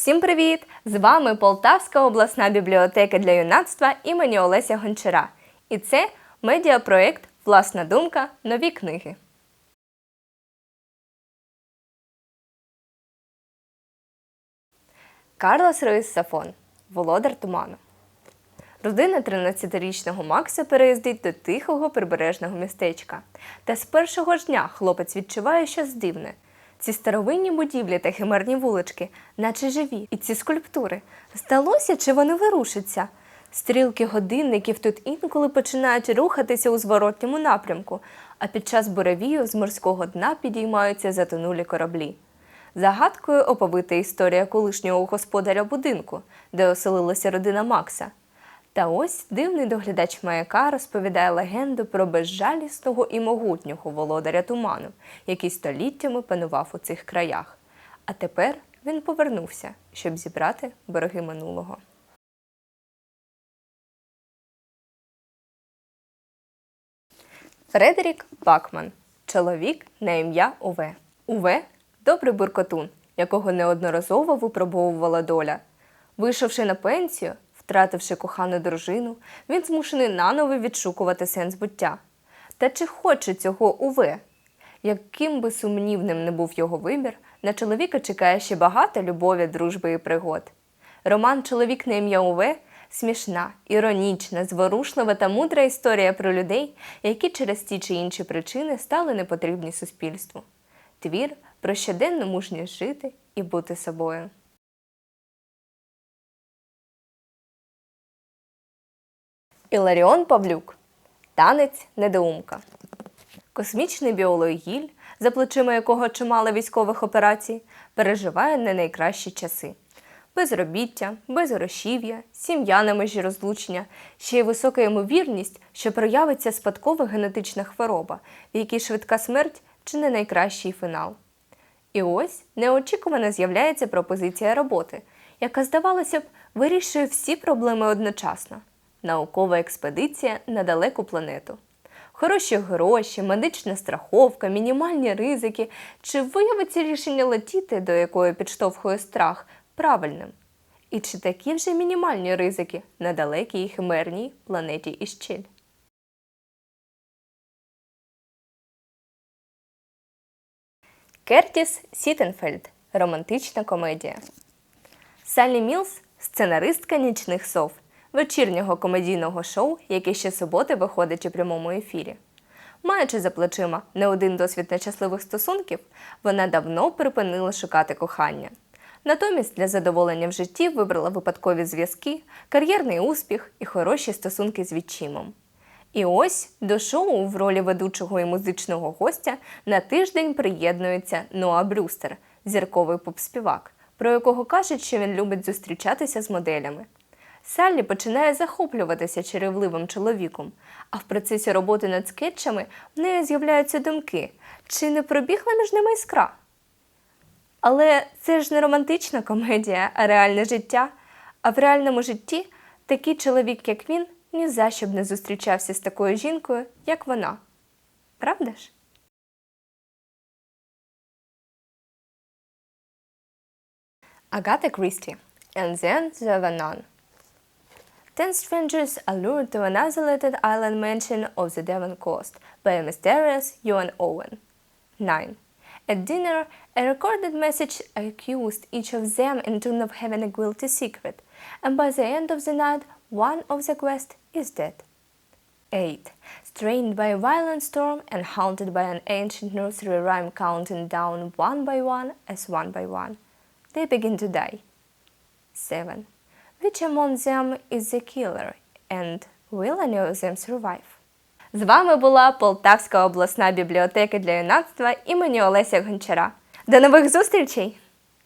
Всім привіт! З вами Полтавська обласна бібліотека для юнацтва імені Олеся Гончара. І це медіапроєкт Власна думка. Нові книги. Карлос Руїс Сафон, володар туману. Родина 13-річного Макса переїздить до тихого прибережного містечка. Та з першого ж дня хлопець відчуває щось дивне. Ці старовинні будівлі та химерні вулички, наче живі, і ці скульптури. Здалося, чи вони вирушаться? Стрілки годинників тут інколи починають рухатися у зворотньому напрямку, а під час буревію з морського дна підіймаються затонулі кораблі. Загадкою оповита історія колишнього господаря будинку, де оселилася родина Макса. Та ось дивний доглядач маяка розповідає легенду про безжалісного і могутнього володаря туману, який століттями панував у цих краях. А тепер він повернувся, щоб зібрати береги минулого. Фредерік Бакман чоловік на ім'я Уве. Уве добрий буркотун, якого неодноразово випробовувала доля. Вийшовши на пенсію, втративши кохану дружину, він змушений наново відшукувати сенс буття. Та чи хоче цього Уве? Яким би сумнівним не був його вибір, на чоловіка чекає ще багато любові, дружби і пригод. Роман Чоловік на ім'я Уве смішна, іронічна, зворушлива та мудра історія про людей, які через ті чи інші причини стали непотрібні суспільству. Твір про щоденну мужність жити і бути собою. Іларіон Павлюк. Танець недоумка. Космічний біолог Гіль, за плечима якого чимало військових операцій, переживає не найкращі часи. Безробіття, безгрошів'я, сім'я на межі розлучення, ще й висока ймовірність, що проявиться спадкова генетична хвороба, в якій швидка смерть чи не найкращий фінал. І ось неочікувано з'являється пропозиція роботи, яка, здавалося б, вирішує всі проблеми одночасно. Наукова експедиція на далеку планету. Хороші гроші, медична страховка, мінімальні ризики. Чи виявиться рішення летіти, до якої підштовхує страх, правильним? І чи такі вже мінімальні ризики на далекій химерній планеті Іщель? Кертіс Сітенфельд. Романтична комедія. Саллі Мілс сценаристка нічних сов, вечірнього комедійного шоу, яке щосуботи виходить у прямому ефірі. Маючи за плечима не один досвід нещасливих стосунків, вона давно припинила шукати кохання. Натомість для задоволення в житті вибрала випадкові зв'язки, кар'єрний успіх і хороші стосунки з відчимом. І ось до шоу в ролі ведучого і музичного гостя на тиждень приєднується Ноа Брюстер, зірковий поп-співак, про якого кажуть, що він любить зустрічатися з моделями. Саллі починає захоплюватися чарівливим чоловіком, а в процесі роботи над скетчами в неї з'являються думки, чи не пробігла між ними іскра. Але це ж не романтична комедія, а реальне життя. А в реальному житті такий чоловік, як він, ні за що б не зустрічався з такою жінкою, як вона. Правда ж? Агата Крісті and then were none. Ten strangers are lured to an isolated island mansion of the Devon coast by a mysterious Joan Owen. 9. At dinner, a recorded message accused each of them in turn of having a guilty secret, and by the end of the night, one of the guests is dead. 8. Strained by a violent storm and haunted by an ancient nursery rhyme counting down one by one as one by one, they begin to die. 7. Which among them is the killer, and will any of them survive? З вами була Полтавська обласна бібліотека для юнацтва імені Олеся Гончара. До нових зустрічей!